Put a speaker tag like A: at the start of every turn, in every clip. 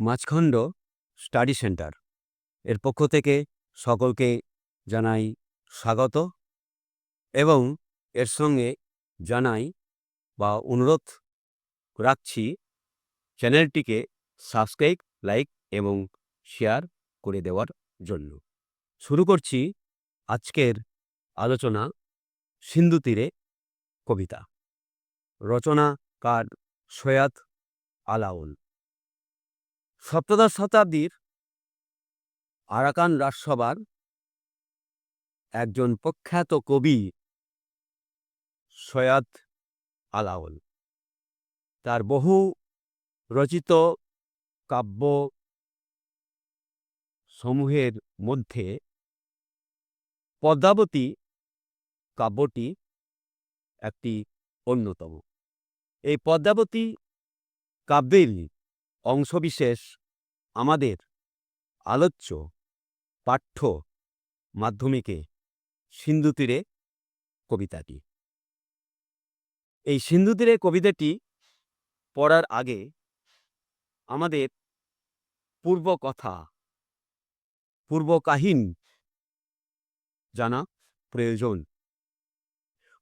A: মাঝখণ্ড study centre. এর পক্ষ থেকে সকলকে জানাই স্বাগত এবং এর সঙ্গে জানাই বা অনুরোধ রাখছি চ্যানেলটিকে সাবস্ক্রাইব, লাইক এবং শেয়ার করে দেওয়ার জন্য। শুরু করছি আজকের আলোচনা সিন্ধু তীরে কবিতা। রচনাকার সৈয়দ আলাউল। সপ্তদশ শতাব্দীর আরাকান রাজসভার একজন প্রখ্যাত কবি সৈয়দ আলাউল। তার বহু রচিত কাব্য সমূহের মধ্যে পদ্মাবতী কাব্যটি একটি অন্যতম। এই পদ্মাবতী কাব্যের অংশবিশেষ আমাদের, আলোচ্য, পাঠ্য মাধ্যমিকে সিন্ধু তীরে কবিতাটি। এই সিন্ধু তীরে কবিতাটি পড়ার আগে আমাদের পূর্ব কথা পূর্ব কাহিনী জানা প্রয়োজন।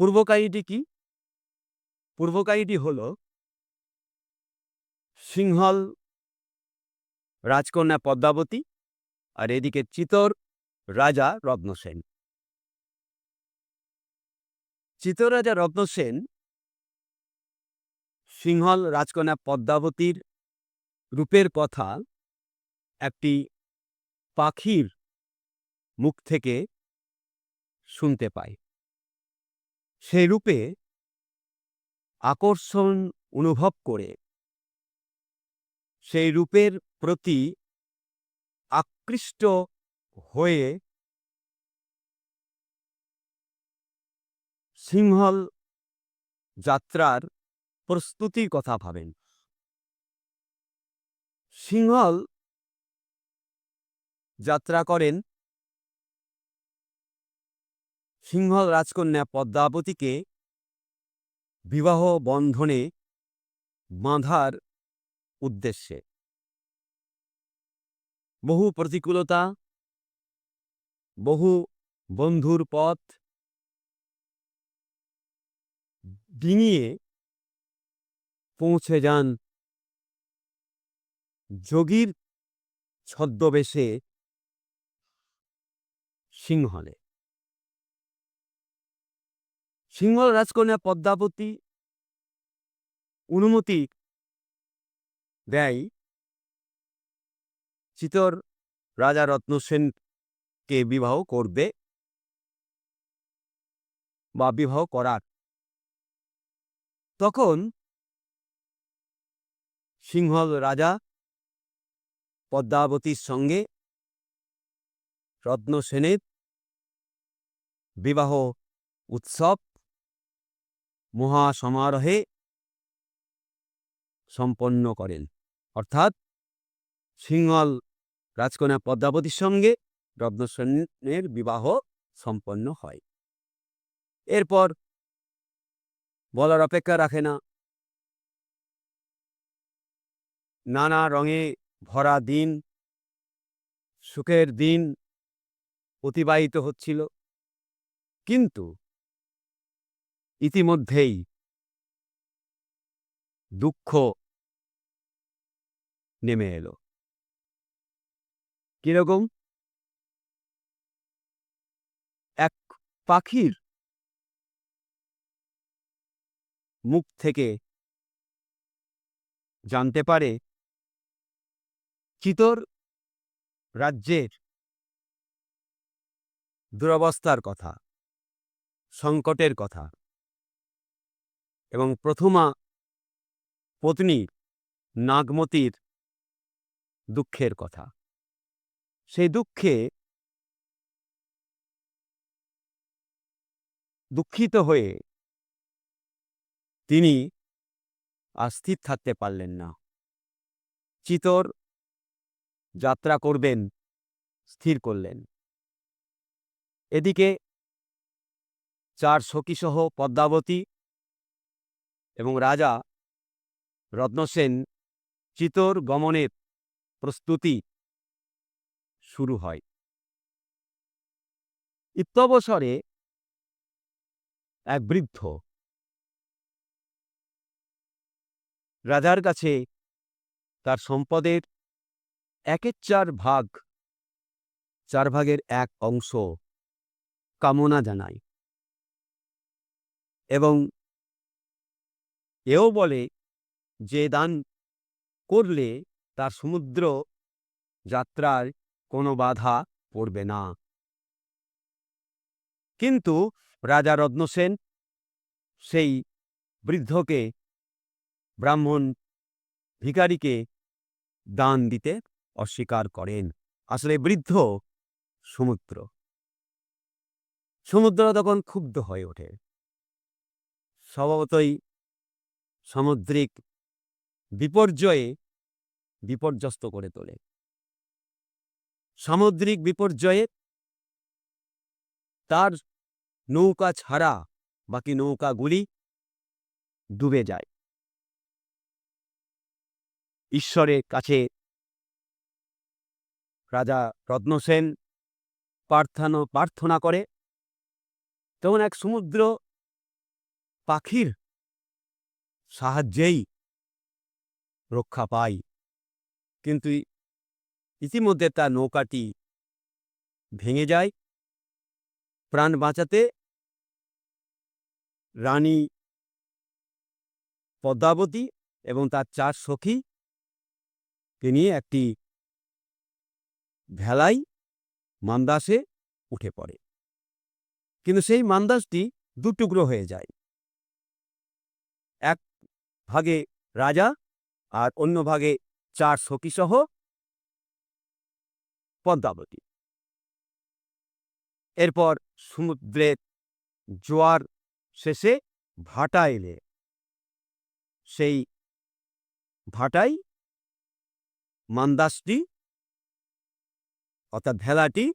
A: পূর্ব কাহিনীটি কি? পূর্ব কাহিনীটি হল সিংহল, রাজকন্যা পদ্মাবতী আর এদিকে চিতর, রাজা রত্নসেন। চিতর, রাজা রত্নসেন সিংহল, রাজকন্যা পদ্মাবতীর রূপের কথা একটি পাখির মুখ থেকে শুনতে পায়। সেই রূপে আকর্ষণ অনুভব করে। সেই রূপের প্রতি আকৃষ্ট হয়ে সিংহল যাত্রার প্রস্তুতির কথা ভাবেন। সিংহল যাত্রা করেন সিংহল রাজকন্যা পদ্মাবতীকে বিবাহ বন্ধনে বাঁধার উদ্দেশ্যে। বহু প্রতিকূলতা, বহু বন্ধুর পথ ডিঙিয়ে পৌঁছে যান যোগীর ছদ্মবেশে সিংহলে। সিংহল রাজকন্যা পদ্মাবতী, অনুমতি দেয় চিতর রাজা রত্নসেনকে বিবাহ করবে বা বিবাহ করার। তখন সিংহল রাজা পদ্মাবতীর সঙ্গে রত্নসেনের বিবাহ উৎসব মহাসমারোহে সম্পন্ন করেন। অর্থাৎ সিংহল রাজকন্যা পদ্মাবতীর সঙ্গে রত্নসেনের বিবাহ সম্পন্ন হয়। এরপর বলার অপেক্ষা রাখে না। নানা রঙে ভরা দিন, সুখের দিন অতিবাহিত হচ্ছিল। কিন্তু ইতিমধ্যেই দুঃখ নেমে এলো। কীরকম? এক পাখির মুখ থেকে জানতে পারে, চিতর রাজ্যের দুরবস্থার কথা, সংকটের কথা এবং প্রথমা পত্নী নাগমতির দুঃখের কথা। সেই দুঃখে দুঃখিত হয়ে তিনি আর স্থির থাকতে পারলেন না। চিতর যাত্রা করবেন, স্থির করলেন। এদিকে চার সখীসহ পদ্মাবতী এবং রাজা রত্নসেন চিতর গমনের প্রস্তুতি শুরু হয়। ইত্যবসরে এক বৃদ্ধ রাজার কাছে তার সম্পদের একের চার ভাগ, চার ভাগের এক অংশ কামনা জানায় এবং এও বলে, যে দান করলে তার সমুদ্র যাত্রার কোনো বাধা পড়বে না। কিন্তু রাজা রত্নসেন সেই বৃদ্ধকে, ব্রাহ্মণ ভিখারিকে দান দিতে অস্বীকার করেন। আসলে বৃদ্ধ সমুদ্র। সমুদ্র তখন ক্ষুব্ধ হয়ে ওঠে। স্বভাবতই সামুদ্রিক বিপর্যয়ে বিপর্যস্ত করে তোলে। সামুদ্রিক বিপর্যয়ে তার নৌকা ছাড়া বাকি নৌকাগুলি ডুবে যায়। ঈশ্বরের কাছে রাজা রত্নসেন প্রার্থনা প্রার্থনা করে তখন এক সমুদ্র পাখির সাহায্যেই রক্ষা পায় কিন্তু ইতিমধ্যে তার নৌকাটি ভেঙে যায়। প্রাণ বাঁচাতে রানী পদ্মাবতী এবং তার চার সখী তিনি একটি ভেলাই মান্দাসে উঠে পড়ে। কিন্তু সেই মান্দাসটি দুটুকরো হয়ে যায়। এক ভাগে রাজা আর অন্য ভাগে চার সখীসহ পদ্মাবতী। এরপর সমুদ্রের জোয়ার শেষে ভাটা এলে। সেই ভাটাই মান্দাসটি, অর্থাৎ ভেলাটি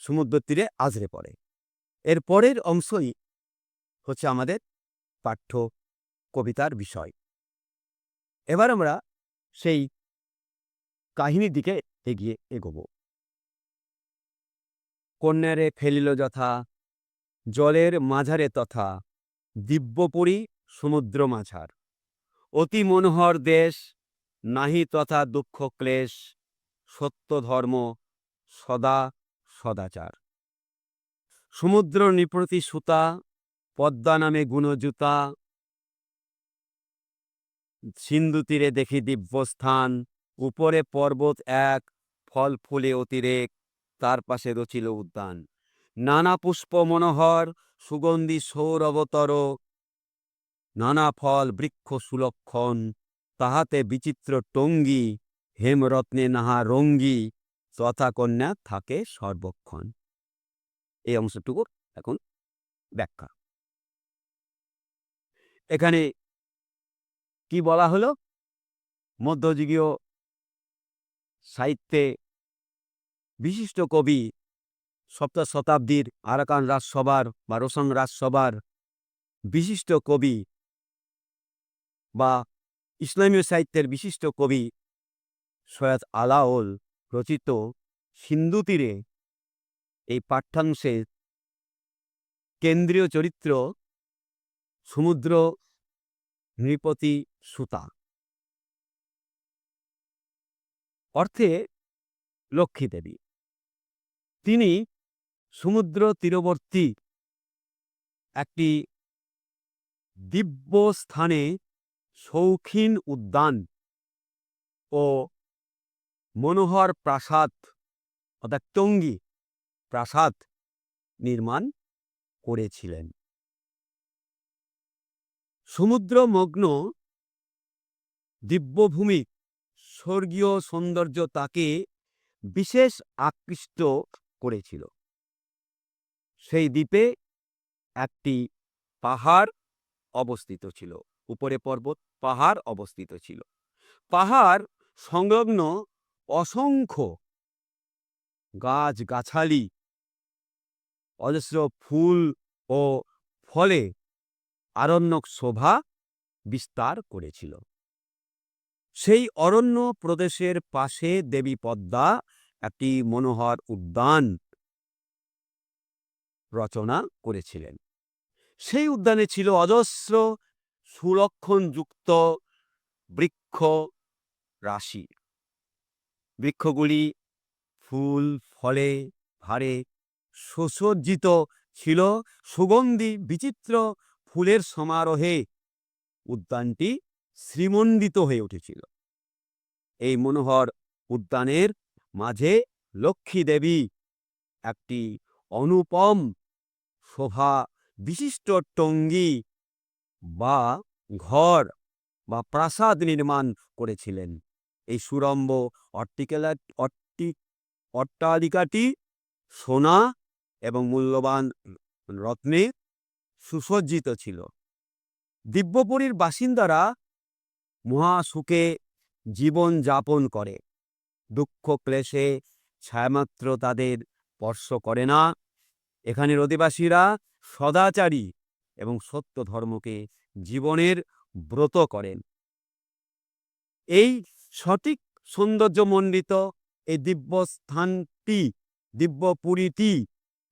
A: সমুদ্র তীরে আজরে পড়ে। এর পরের অংশই হচ্ছে আমাদের পাঠ্য কবিতার বিষয়। এবার আমরা সেই কাহিনীর দিকে এগিয়ে এগোব। কন্যারে ফেলিল যথা, জলের মাঝারে তথা, দিব্যপুরী সমুদ্র মাঝার অতি মনোহর দেশ, নাহি তথা দুঃখ ক্লেশ, সত্য ধর্ম সদা সদাচার। সমুদ্র নিপ্রতি সুতা পদ্মা নামে গুণজুতা সিন্ধু তীরে দেখি দিব্যস্থান, উপরে পর্বত এক, ফল ফুলে অতিরেক, তার পাশে রচিল উদ্যান। নানা পুষ্প মনোহর, সুগন্ধি সৌর অবতর, নানা ফল বৃক্ষ সুলক্ষণ, তাহাতে বিচিত্র টঙ্গি, হেমরত্নে নাহা রঙ্গি, তথা কন্যা থাকে সর্বক্ষণ। এই অংশটুকু এখন ব্যাখ্যা। এখানে কি বলা হলো? মধ্যযুগীয় সাহিত্যে বিশিষ্ট কবি সপ্তম শতাব্দীর আরাকান রাজসভার বা রোশন রাজসভার বিশিষ্ট কবি বা ইসলামীয় সাহিত্যের বিশিষ্ট কবি সৈয়দ আলাওল রচিত সিন্ধু তীরে এই পাঠ্যাংশের কেন্দ্রীয় চরিত্র সমুদ্র নৃপতি সুতা। অর্থে লক্ষ্মী দেবী। তিনি সমুদ্র তীরবর্তী একটি দিব্য স্থানে শৌখিন উদ্যান ও মনোহর প্রাসাদ অর্থাৎ টঙ্গী প্রাসাদ নির্মাণ করেছিলেন। সমুদ্রমগ্ন দিব্যভূমি, স্বর্গীয় সৌন্দর্য তাকে বিশেষ আকৃষ্ট করেছিল। সেই দ্বীপে একটি পাহাড় অবস্থিত ছিল, উপরে পর্বত পাহাড় অবস্থিত ছিল। পাহাড় সংলগ্ন অসংখ্য গাছ গাছালি অজস্র ফুল ও ফলে আরণ্যক শোভা বিস্তার করেছিল। সেই অরণ্য প্রদেশের পাশে দেবী পদ্মা একটি মনোহর উদ্যান রচনা করেছিলেন। সেই উদ্যানে ছিল অজস্র সুলক্ষণযুক্ত বৃক্ষ রাশি। বৃক্ষগুলি ফুল, ফলে ভারে সুসজ্জিত ছিল সুগন্ধি বিচিত্র ফুলের সমারোহে। উদ্যানটি শ্রীমণ্ডিত হয়ে উঠেছিল। এই মনোহর উদ্যানের মাঝে লক্ষ্মী দেবী একটি অনুপম শোভা বিশিষ্ট টঙ্গী বা ঘর বা প্রাসাদ নির্মাণ করেছিলেন। এই সুরম্ব অট্টিকেলা, অট্টি, অট্টালিকাটি সোনা এবং মূল্যবান রত্নে সুসজ্জিত ছিল। দিব্যপুরীর বাসিন্দারা মহাসুখে জীবন যাপন করে। দুঃখ, ক্লেশে ছায়ামাত্র তাদের স্পর্শ করে না। এখানের অধিবাসীরা সদাচারী এবং সত্য ধর্মকে জীবনের ব্রত করেন। এই সঠিক সৌন্দর্যমণ্ডিত এই দিব্য দিব্যস্থানটি, দিব্যপুরীটি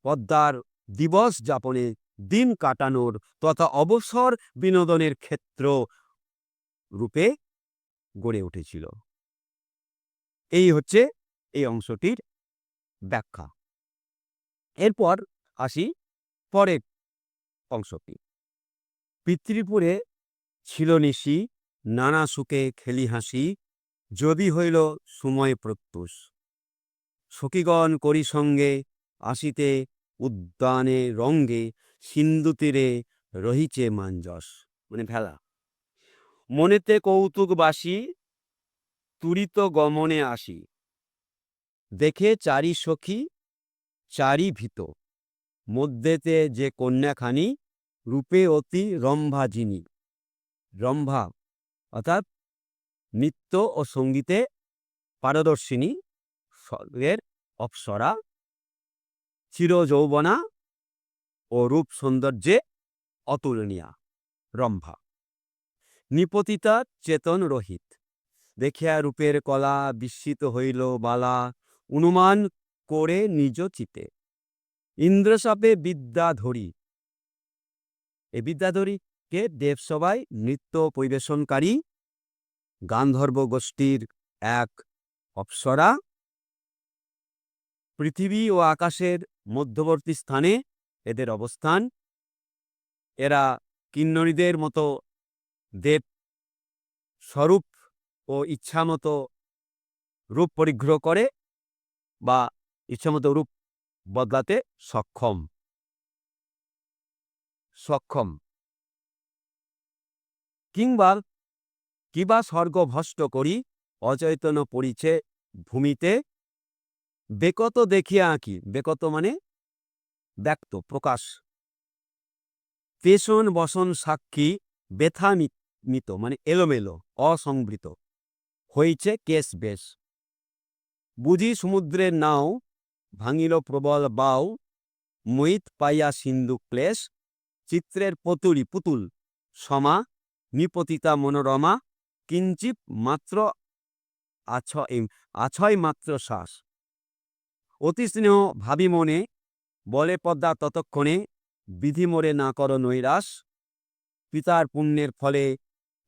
A: পদ্মার দিবস যাপনে দিন কাটানোর তথা অবসর বিনোদনের ক্ষেত্র রূপে গড়ে উঠেছিল। এই হচ্ছে এই অংশটির ব্যাখ্যা। এরপর আসি পরের অংশটি। পিতৃপুরে ছিল নিশি, নানা সুখে খেলি হাসি, যদি হইল সময় প্রত্যুষ। সখীগণ করি সঙ্গে, আসিতে উদ্যানে রঙ্গে, সিন্ধু তীরে রহিছে মাঞ্জস। মানে ভেলা। মনেতে কৌতুকবাসী তুরিত গমনে আসি। দেখে চারি সখী, চারি ভীত। মধ্যেতে যে কন্যাখানি, রূপে অতি রম্ভাজিনী। রম্ভা অর্থাৎ নৃত্য ও সঙ্গীতে পারদর্শিনী, স্বর্গের অপ্সরা, চিরযৌবনা ও রূপ সৌন্দর্যে অতুলনীয়া। রম্ভা নিপতিতা চেতন রহিত। দেখিয়া রূপের কলা বিস্মিত হইল বালা, অনুমান করে নিজ চিতে। ইন্দ্রসাপে বিদ্যাধরী। এ বিদ্যাধরীকে দেবসভায় নৃত্য পরিবেশনকারী। গান্ধর্ব গোষ্ঠীর এক অপ্সরা। পৃথিবী ও আকাশের মধ্যবর্তী স্থানে এদের অবস্থান। এরা কিন্নরীদের মতো দেব, স্বরূপ ও ইচ্ছামতো রূপ পরিগ্রহ করে বা ইচ্ছামতো রূপ বদলাতে সক্ষম। সক্ষম। কিংবা কিবা স্বর্গ ভষ্ট করি, অচৈতন পরিচে ভূমিতে, বেকত দেখিয়া আঁকি। বেকত মানে ব্যক্ত, প্রকাশ। পেশন বসন সাক্ষী, ব্যথা মিত মানে এলোমেলো, অসংবৃত। হইছে কেশ বেশ। বুঝি সমুদ্রের নাও, ভাঙিল প্রবল বাউ, মৈত পাইয়া সিন্ধু ক্লেশ, চিত্রের পতুরি পুতুল, সমা, নিপতিতা মনোরমা কিঞ্চিত মাত্র আছয় আছয় মাত্র শ্বাস। অতি স্নেহ ভাবি মনে, বলে পদ্মা ততক্ষণে, বিধি মোরে না কর নৈরাস পিতার পুণ্যের ফলে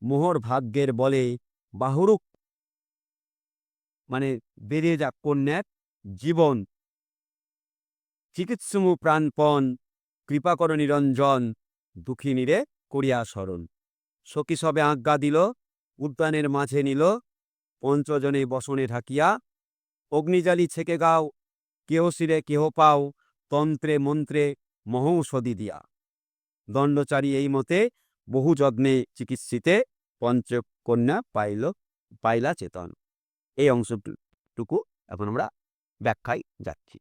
A: মোহর ভাগ্যের বলে বাহুরুক মানে বেরিয়ে যাক কন্যার জীবন। চিকিৎসমু প্রাণপণ, কৃপা কর নিরঞ্জন দুঃখিনীরে করিয়া স্মরণ। সখী সবে আজ্ঞা দিল, উদ্যানের মাঝে নিল, পঞ্চজনে বসনে ঢাকিয়া, অগ্নিজালি ছেকে গাও, কেহ শিরে কেহ পাও, তন্ত্রে মন্ত্রে মহৌষধি দিয়া। দণ্ডচারী এই মতে বহু যত্নে চিকিৎসিতে পঞ্চকন্যা পাইল, পাইলা চেতন। এই অংশটুকু এখন আমরা ব্যাখ্যায় যাচ্ছি।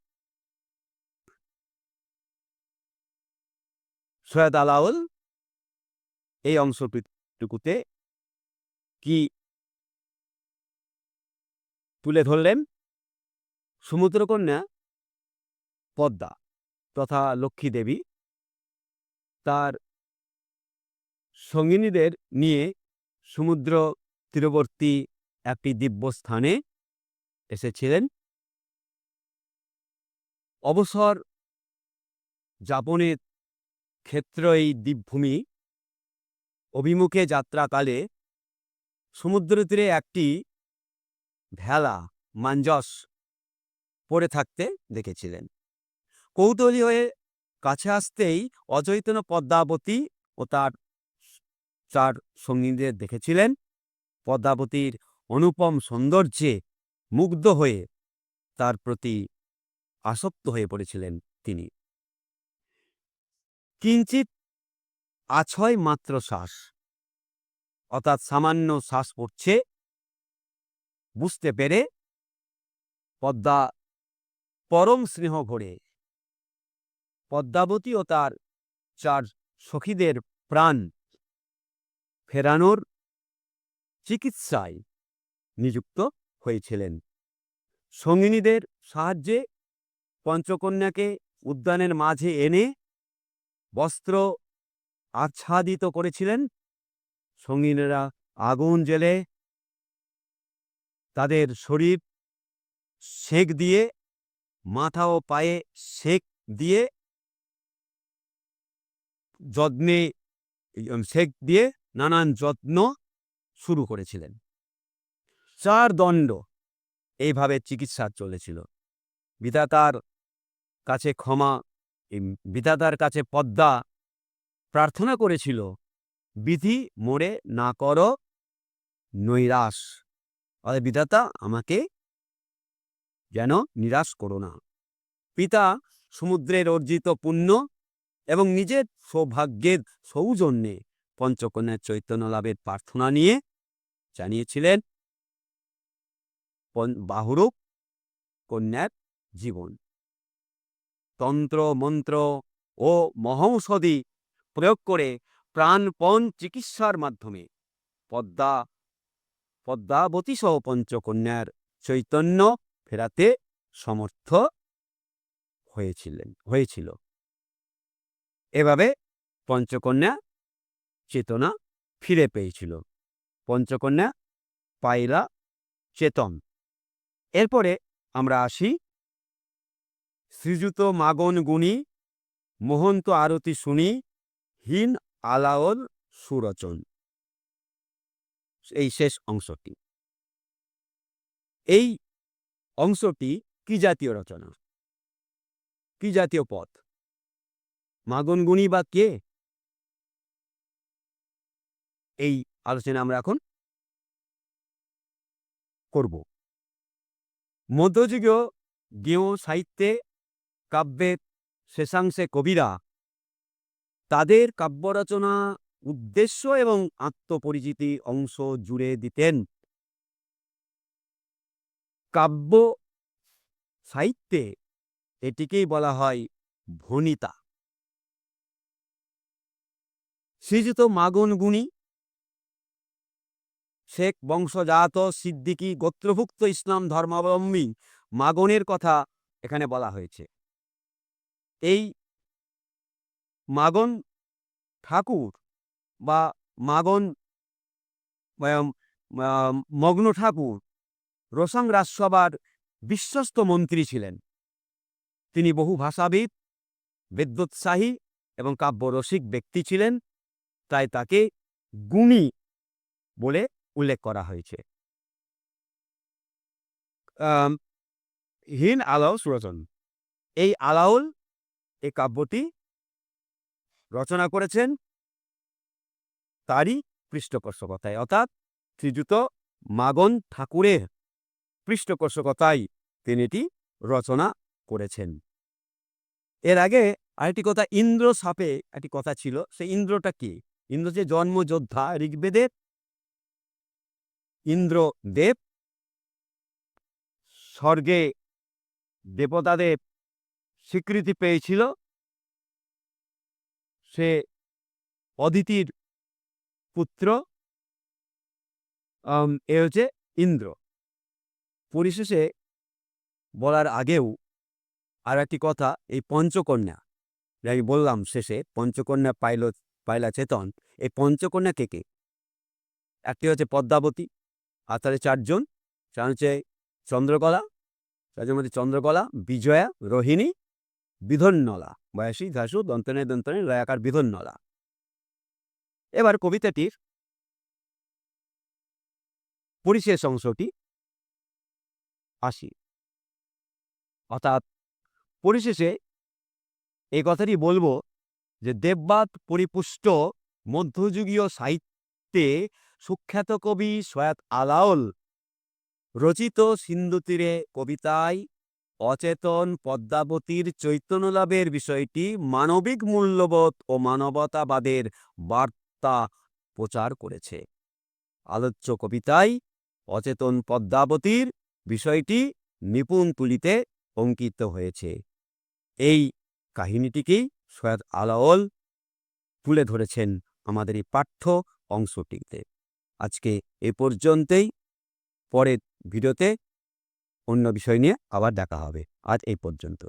A: সৈয়দ আলাউল, এই অংশটুকুতে কি তুলে ধরলেন? সমুদ্রকন্যা, পদ্মা তথা লক্ষ্মী দেবী তার সঙ্গিনীদের নিয়ে সমুদ্র তীরবর্তী একটি দিব্যস্থানে এসেছিলেন। অবসর যাপনের ক্ষেত্র এই দ্বীপভূমি অভিমুখে যাত্রাকালে সমুদ্র তীরে একটি ভেলা, মাঞ্জস পড়ে থাকতে দেখেছিলেন। কৌতূহলী হয়ে কাছে আসতেই অচৈতন্য পদ্মাবতী ও তার চার সঙ্গীদের দেখেছিলেন। পদ্মাবতীর অনুপম সৌন্দর্যে মুগ্ধ হয়ে তার প্রতি আসক্ত হয়ে পড়েছিলেন তিনি। কিঞ্চিত আছয় মাত্র শ্বাস, অর্থাৎ সামান্য শ্বাস পড়ছে, বুঝতে পেরে পদ্মা পরম স্নেহ ভরে পদ্মাবতী ও তার চার সখীদের প্রাণ ফেরানোর চিকিৎসায় নিযুক্ত হয়েছিলেন। সঙ্গিনীদের সাহায্যে পঞ্চকন্যাকে উদ্যানের মাঝে এনে বস্ত্র আচ্ছাদিত করেছিলেন। সঙ্গিনীরা আগুন জেলে তাদের শরীর সেক দিয়ে, মাথা ও পায়ে সেক দিয়ে, যত্নে, সেক দিয়ে নানান যত্ন শুরু করেছিলেন। চার দণ্ড এইভাবে চিকিৎসা চলেছিল। বিধাতার কাছে ক্ষমা বিধাতার কাছে পদ্মা প্রার্থনা করেছিল, বিধি মোড়ে না কর, নৈরাশ। অর্থাৎ বিধাতা আমাকে যেন নিরাশ করো না। পিতা সমুদ্রের অর্জিত পুণ্য এবং নিজের সৌভাগ্যের সৌজন্যে পঞ্চকন্যার চৈতন্য লাভের প্রার্থনা নিয়ে জানিয়েছিলেন বাহুরূপ কন্যার জীবন। তন্ত্র, মন্ত্র ও মহৌষধি প্রয়োগ করে প্রাণপণ চিকিৎসার মাধ্যমে পদ্মা পদ্মাবতী সহ পঞ্চকন্যার চৈতন্য ফেরাতে সমর্থ হয়েছিলেন, হয়েছিল। এভাবে পঞ্চকন্যা চেতনা ফিরে পেয়েছিল। পঞ্চকন্যা পাইলা চেতন এরপরে আমরা আসি শ্রীযুত মাগন গুণী, মোহন্ত আরতি শুনি, হীন আলাওল সুরচন। এই শেষ অংশটি। এই অংশটি কি জাতীয় রচনা? কি জাতীয় পথ? মাগন গুণী বা কে? এই আলোচনা আমরা এখন করব। মধ্যযুগীয় গেয় সাহিত্যে কাব্যের শেষাংশে কবিরা তাদের কাব্য রচনা উদ্দেশ্য এবং আত্মপরিচিতি অংশ জুড়ে দিতেন। কাব্য সাহিত্যে এটিকেই বলা হয় ভনিতা শ্রীযুত মাগন গুণী শেখ বংশজাত সিদ্দিকী গোত্রভুক্ত ইসলাম ধর্মাবলম্বী মাগনের কথা এখানে বলা হয়েছে। এই মাগন ঠাকুর বা মাগন মগ্ন ঠাকুর রোসাং রাজসভার বিশ্বস্ত মন্ত্রী ছিলেন। তিনি বহু ভাষাবিদ, বেদ্যোৎসাহী এবং কাব্যরসিক ব্যক্তি ছিলেন। তাই তাকে গুণী বলে উল্লেখ করা হয়েছে। হীন আলাও সুরচন এই আলাউল এই কাব্যটি রচনা করেছেন তারই পৃষ্ঠপোষকতায়, অর্থাৎ শ্রীযুত মাগন ঠাকুরের পৃষ্ঠপোষকতায় তিনি এটি রচনা করেছেন। এর আগে আরেকটি কথা ইন্দ্র সাপে একটি কথা ছিল, সেই ইন্দ্রটা কি? ইন্দ্র যে জন্মযোদ্ধা ঋগ্বেদের ইন্দ্র দেব, স্বর্গে দেবতাদের স্বীকৃতি পেয়েছিল। সে অদিতির পুত্র এ হচ্ছে ইন্দ্র। পরিশেষে বলার আগেও আর একটি কথা, এই পঞ্চকন্যা আমি বললাম শেষে, পঞ্চকন্যা পাইল, পাইলা চেতন, এই পঞ্চকন্যা কে কে? একটি হচ্ছে পদ্মাবতী আর তাহলে চারজন। চার হচ্ছে চন্দ্রকলা, চারজন মধ্যে চন্দ্রকলা, বিজয়া, রোহিণী, বিধন্নলা। বয়সী, ধাসু, দন্তনে দন্তনে, লয়াকার বিধন্নলা। এবার কবিতাটির পরিশেষ অংশটি আসি। অর্থাৎ পরিশেষে এই কথাটি বলব যে দেববাদ পরিপুষ্ট মধ্যযুগীয় সাহিত্যে সুখ্যাত কবি সৈয়দ আলাওল রচিত সিন্ধু তীরে কবিতায় অচেতন পদ্মাবতীর চৈতন্যলাভের বিষয়টি মানবিক মূল্যবোধ ও মানবতাবাদের বার্তা প্রচার করেছে। আলোচ্য কবিতায় অচেতন পদ্মাবতীর বিষয়টি নিপুণ তুলিতে অঙ্কিত হয়েছে। এই কাহিনীটিকেই সৈয়দ আলাওল তুলে ধরেছেন আমাদের এই পাঠ্য অংশটিতে। আজকে এ পর্যন্তই। পরের ভিডিওতে অন্য বিষয় নিয়ে আবার দেখা হবে। আজ এই পর্যন্ত।